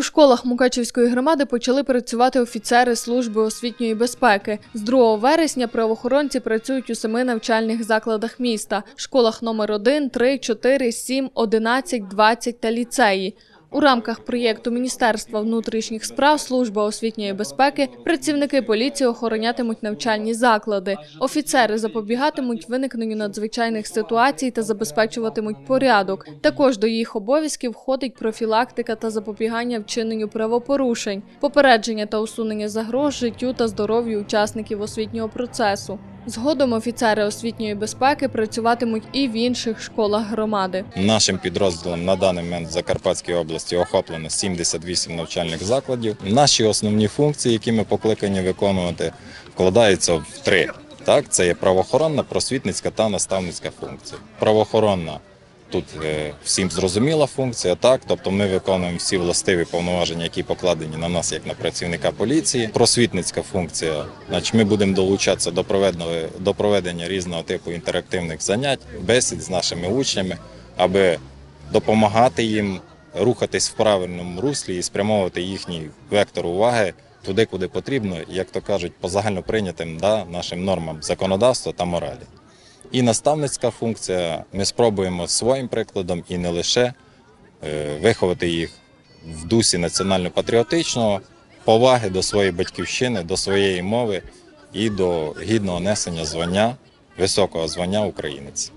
У школах Мукачівської громади почали працювати офіцери служби освітньої безпеки. З 2 вересня правоохоронці працюють у семи навчальних закладах міста: школах номер 1, 3, 4, 7, 11, 20 та ліцеї. У рамках проєкту Міністерства внутрішніх справ Служба освітньої безпеки працівники поліції охоронятимуть навчальні заклади. Офіцери запобігатимуть виникненню надзвичайних ситуацій та забезпечуватимуть порядок. Також до їх обов'язків входить профілактика та запобігання вчиненню правопорушень, попередження та усунення загроз життю та здоров'ю учасників освітнього процесу. Згодом офіцери освітньої безпеки працюватимуть і в інших школах громади. Нашим підрозділом на даний момент в Закарпатській області охоплено 78 навчальних закладів. Наші основні функції, які ми покликані виконувати, вкладаються в три. Так, це є правоохоронна, просвітницька та наставницька функція. Правоохоронна тут е, всім зрозуміла функція, так, тобто ми виконуємо всі властиві повноваження, які покладені на нас як на працівника поліції. Просвітницька функція, значить, ми будемо долучатися до проведення, до проведення різного типу інтерактивних занять, бесід з нашими учнями, аби допомагати їм рухатись в правильному руслі і спрямовувати їхній вектор уваги туди, куди потрібно, як то кажуть, по загальноприйнятим да, нашим нормам законодавства та моралі. І наставницька функція. Ми спробуємо своїм прикладом і не лише е, виховати їх в дусі національно-патріотичного, поваги до своєї батьківщини, до своєї мови і до гідного несення звання, високого звання українець.